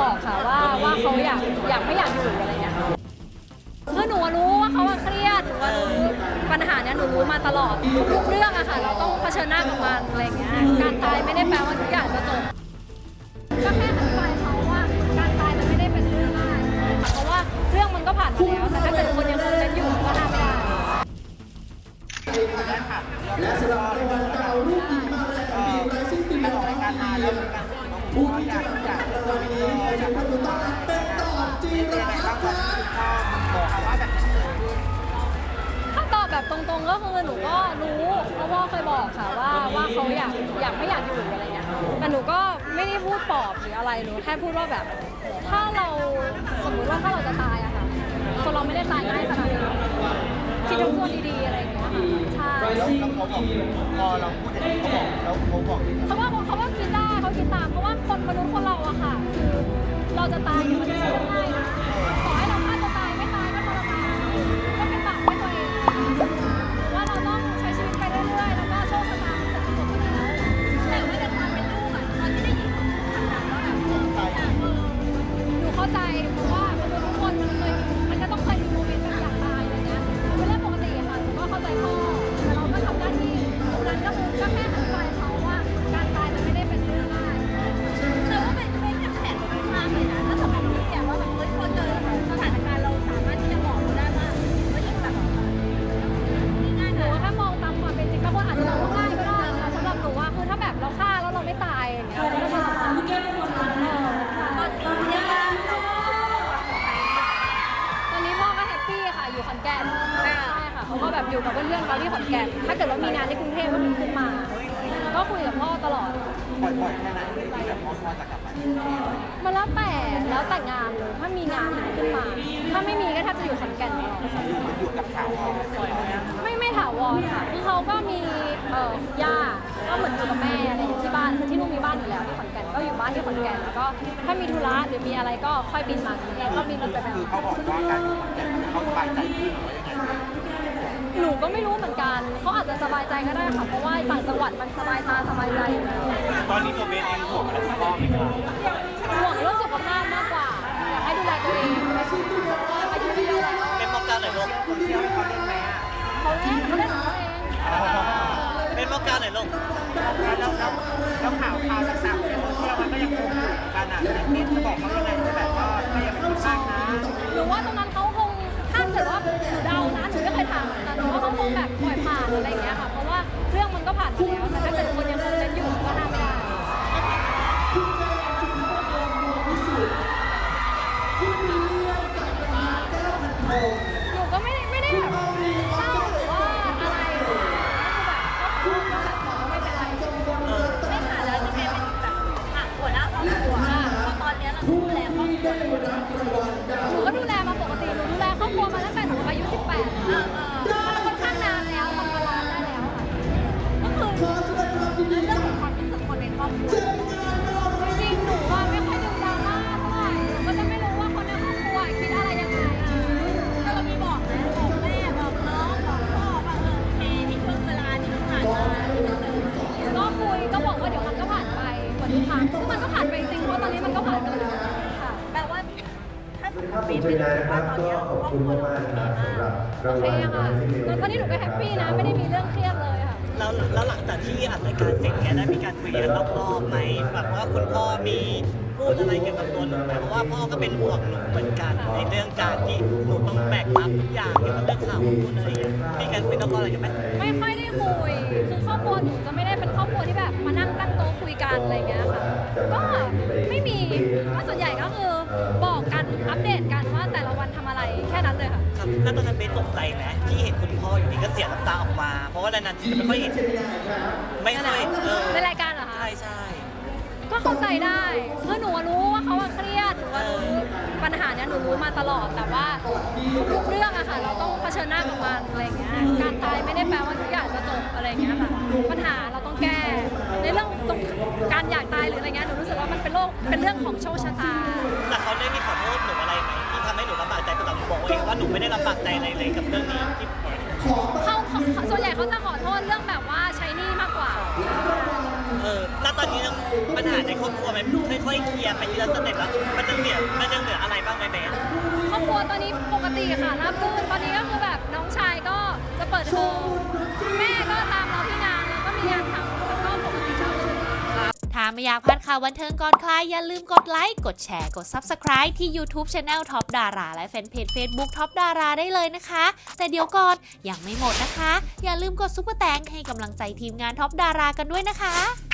บอกค่ะว่าว่าเขาอยากอยากไม่อยากอยู่อะไรเงี้ยคือหนูรู้ว่าเขาอะเครียดหนูรู้ปัญหาเนี้ยหนูรู้มาตลอดทุกเรื่องอะค่ะ เราต้องเผชิญหน้ากับมันอะไรเงี้ยการตายไม่ได้แปลว่าทุกอย่างจะจบก็แค่อธิบายเขาว่าการตายมันไม่ได้เป็นเรื่องง่ายเพราะว่าเรื่องมันก็ผ่านมาแล้ว แต่ถ้าเกิดคนยังคงเป็นอยู่ก็ห้ามไม่ได้และสำหรับในวันดาวรุ่งอีกมากและมีรายสิ้นปีตลอดการมาแล้ว แบบตรงๆก็คือหนูก็รู้เพราะพ่อเคยบอกค่ะว่าว่าเขาอยากอยากไม่อยากอยู่อะไรเงี้ยแต่หนูก็ไม่ได้พูดปลอบหรืออะไรหนูแค่พูดว่าแบบ ถ้าเราสมมุติว่าถ้าเราจะตายอะค่ะคนเราไม่ได้ตายง่ายขนาดนั้นคิดทบทวนดีๆอะไรอย่างเงี้ยค่ะใช่แล้วเขาบอกพอเราพูดอย่างนี้เขาบอกแล้วเขาบอกเขาว่าเขาว่าคิดได้เขาคิดตามเพราะว่าคนมนุษย์คนเราอะค่ะ คือเราจะตายเนี่ยมันไม่ใช่เรื่องง่าย ใจเพราะว่า เขาก็แบบอยู่กับเพื่อนๆเขาที่ขอนแก่นถ้าเกิดว่ามีงานในกรุงเทพก็ถึงขึ้นมา ก็คุยกับพ่อตลอด บ่อยๆแค่ไหนที่แบบพ่อพ่อจะกลับมาที่กรุงเทพมันแล้วแต่แล้วแต่งานเลยถ้ามีงานถึงขึ้นมา ถ้าไม่มีก็แทบจะอยู่ขอนแก่นตลอดมันอยู่กับข่าวเราไม่ไม่ถาวรค่ะคือเขาก็มีเอ่อย่าก็เหมือนอยู่กับแม่อะไรอย่างเงี้ยที่บ้านคือที่นู่นมีบ้านอยู่แล้วที่ขอนแก่นก็อยู่บ้านที่ขอนแก่นแล้วก็ถ้ามีธุระหรือมีอะไรก็ค่อยบินมากรุงเทพก็บินรถไปแบบคือเขาบอกว่าการอยู่ขอนแก่นเขาสบายใจขึ้นหรือว่ายังไงหนู ก็ไม่รู้เหมือนกัน เขาอาจจะสบายใจก็ได้ค่ะ เพราะว่าต่างจังหวัดมันสบายตาสบายใจอยู่แล้วตอนนี้ตัวเบสเองห่วงอะไรคุณพ่อไหมครับห่วงเรื่องสุขภาพมากกว่าอยากให้ดูแลตัวเองอายุเยอะแล้วเป็นมอกการหน่อยลูกโซเชียลเขาเล่นไหมอะเขาเล่นเขาเล่นของเขาเองเป็นมอกการหน่อยลูกแล้วแล้วแล้วข่าว ดูแลครอบครัวหนูก็ดูแลมาปกติหนูดูแลครอบครัวมาตั้งแต่ ครับติผมเป็นเจนายนะครับก็ขอบคุณมากๆนะครับสำหรับรางโอเควัลค่ะแล้วตอนนี้หนูก็แฮปปี้นะ ไม่ได้มีเรื่องเครียดเลยค่ะ แล้วแล้วหลังจากที่อัดรายการเสร็จเนี่ยได้มีการคุยกันรอบๆไหมแบบว่าคุณพ่อมีพูดอะไรเกี่ยวกับตัวหนูไหมเพราะว่าพ่อก็เป็นห่วงหนูเหมือนกันในเรื่องการที่หนูต้องแบกรับทุกอย่างเกี่ยวกับเรื่องข่าวของคุณอะไรอย่างเงี้ยมีการคุยนอกรอบอะไรกันไหม ไม่ค่อยได้คุย คือครอบครัวหนูจะไม่ได้เป็นครอบครัวที่แบบมานั่งตั้งโต๊ะคุย กันอะไรอย่างเงี้ยค่ะก็ไม่มีก็ส่วนใหญ่ก็คือบอกกันอัปเดตกันว่าแต่ละวันทำอะไรแค่นั้นเลยค่ะครับแล้วตอนนั้นเบสตกใจไหมที่เห็นคุณพ่ออยู่ดีก็เสียน้ำตาออกมา เพราะว่านานๆทีจะไม่ค่อยเห็นไม่ค่อยเออในรายการเหรอคะใช่ใช่ก็เข้าใจได้คือหนูรู้ว่าเขาอะเครียดหนูว่ารู้ปัญหาเนี้ยหนูรู้มาตลอดแต่ว่าทุกๆเรื่องอะค่ะ เราต้องเผชิญหน้ากับมันอะไรอย่างเงี้ยการตายไม่ได้แปลว่าทุกอย่างจะจบอะไรอย่างเงี้ยค่ะปัญหาเราต้องแก้ การอยากตายหรืออะไรเงี้ยหนูรู้สึกว่ามันเป็นโรคเป็นเรื่องของโชคชะตา แต่เขาได้มีขอโทษหนูอะไรไหมที่ทำให้หนูลำบากใจแต่หนูบอกเองว่าหนูไม่ได้ลำบากใจอะไรเลยกับเรื่องนี้ที่เขาเขาเขาส่วนใหญ่เขาจะขอโทษเรื่องแบบว่าใช้หนี้มากกว่า เออแล้วตอนนี้ปัญหาในครอบครัวมันค่อยๆเคลียร์ไปทีละสเต็ปแล้วมันจะตอนนี้ปกติค่ะรับรื่นตอนนี้ก็คือแบบน้องชายก็จะเปิดเทอมแม่ก็ตามเราที่งานแล้วก็มีงาน ไม่อยากพลาดข่าวบันเทิงก่อนใครอย่าลืมกดไลค์ กดแชร์ กด Subscribe ที่ YouTube Channel Top ดาราและแฟนเพจ Facebook Top ดาราได้เลยนะคะ แต่เดี๋ยวก่อนยังไม่หมดนะคะ อย่าลืมกดซุปเปอร์แตงให้กำลังใจทีมงาน Top ดารากันด้วยนะคะ